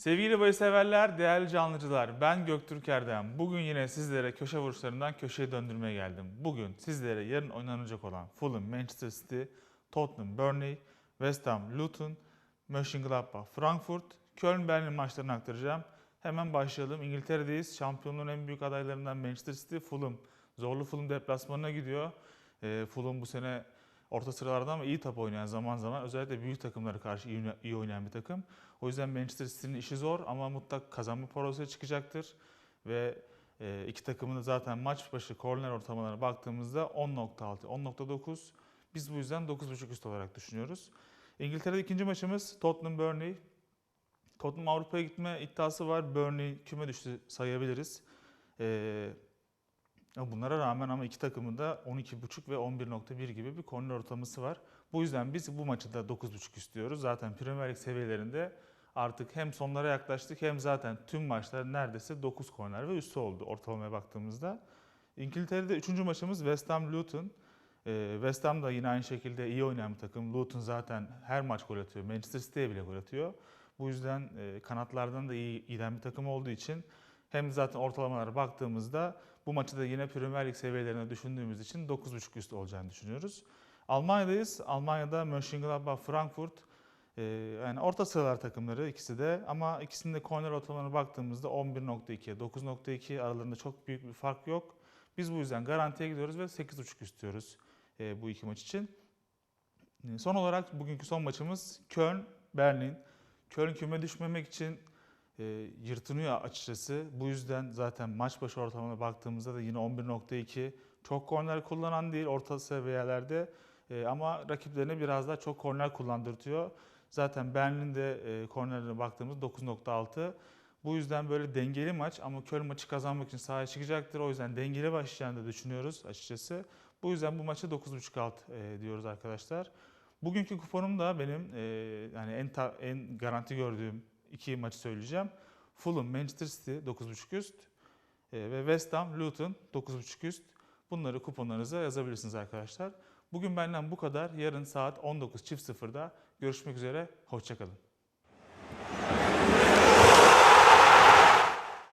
Sevgili bahis severler, değerli canlıcılar, ben Göktürk Erdem. Bugün yine sizlere köşe vuruşlarından köşeye döndürmeye geldim. Bugün sizlere yarın oynanacak olan Fulham, Manchester City, Tottenham, Burnley, West Ham, Luton, Mönchengladbach, Frankfurt, Köln, Berlin maçlarını aktaracağım. Hemen başlayalım. İngiltere'deyiz. Şampiyonluğun en büyük adaylarından Manchester City, Fulham. Zorlu Fulham deplasmanına gidiyor. Ee, Fulham bu sene orta sıralardan ama iyi top oynayan zaman zaman özellikle büyük takımlara karşı iyi, iyi oynayan bir takım. O yüzden Manchester City'nin işi zor ama mutlak kazanma porosu çıkacaktır. Ve e, iki takımın da zaten maç başı korner ortalamalarına baktığımızda 10.6, 10.9. Biz bu yüzden 9.5 üst olarak düşünüyoruz. İngiltere'de ikinci maçımız Tottenham Burnley. Tottenham Avrupa'ya gitme iddiası var. Burnley küme düştü sayabiliriz. Ee, bunlara rağmen ama iki takımın da 12.5 ve 11.1 gibi bir korner ortalaması var. Bu yüzden biz bu maçı da 9.5 istiyoruz. Zaten Premier Lig seviyelerinde artık hem sonlara yaklaştık hem zaten tüm maçlar neredeyse 9 korner ve üstü oldu ortalamaya baktığımızda. İngiltere'de 3. maçımız West Ham Luton. Ee, West Ham da yine aynı şekilde iyi oynayan bir takım. Luton zaten her maç gol atıyor. Manchester City'ye bile gol atıyor. Bu yüzden e, kanatlardan da iyi giden bir takım olduğu için hem zaten ortalamalara baktığımızda bu maçı da yine Premier Lig seviyelerine düşündüğümüz için 9.5 üstü olacağını düşünüyoruz. Almanya'dayız. Almanya'da Mönchengladbach, Frankfurt e, yani orta sıralar takımları ikisi de ama ikisinin de korner ortalamalarına baktığımızda 11.2, 9.2 aralarında çok büyük bir fark yok. Biz bu yüzden garantiye gidiyoruz ve 8.5 istiyoruz e, bu iki maç için. E, Son olarak bugünkü son maçımız Köln, Berlin. Köln küme düşmemek için e, yırtınıyor açıkçası. Bu yüzden zaten maç başı ortalamana baktığımızda da yine 11.2 çok korner kullanan değil orta seviyelerde e, ama rakiplerine biraz daha çok korner kullandırtıyor. Zaten Berlin'de e, kornerlerine baktığımız 9.6. Bu yüzden böyle dengeli maç ama Köln maçı kazanmak için sahaya çıkacaktır. O yüzden dengeli başlayacağını da düşünüyoruz açıkçası. Bu yüzden bu maçı 9.5 alt e, diyoruz arkadaşlar. Bugünkü kuponum da benim e, yani en ta- en garanti gördüğüm iki maçı söyleyeceğim. Fulham, Manchester City 9.5 üst e, ve West Ham, Luton 9.5 üst. Bunları kuponlarınıza yazabilirsiniz arkadaşlar. Bugün benden bu kadar. Yarın saat 19.00'da görüşmek üzere. Hoşçakalın.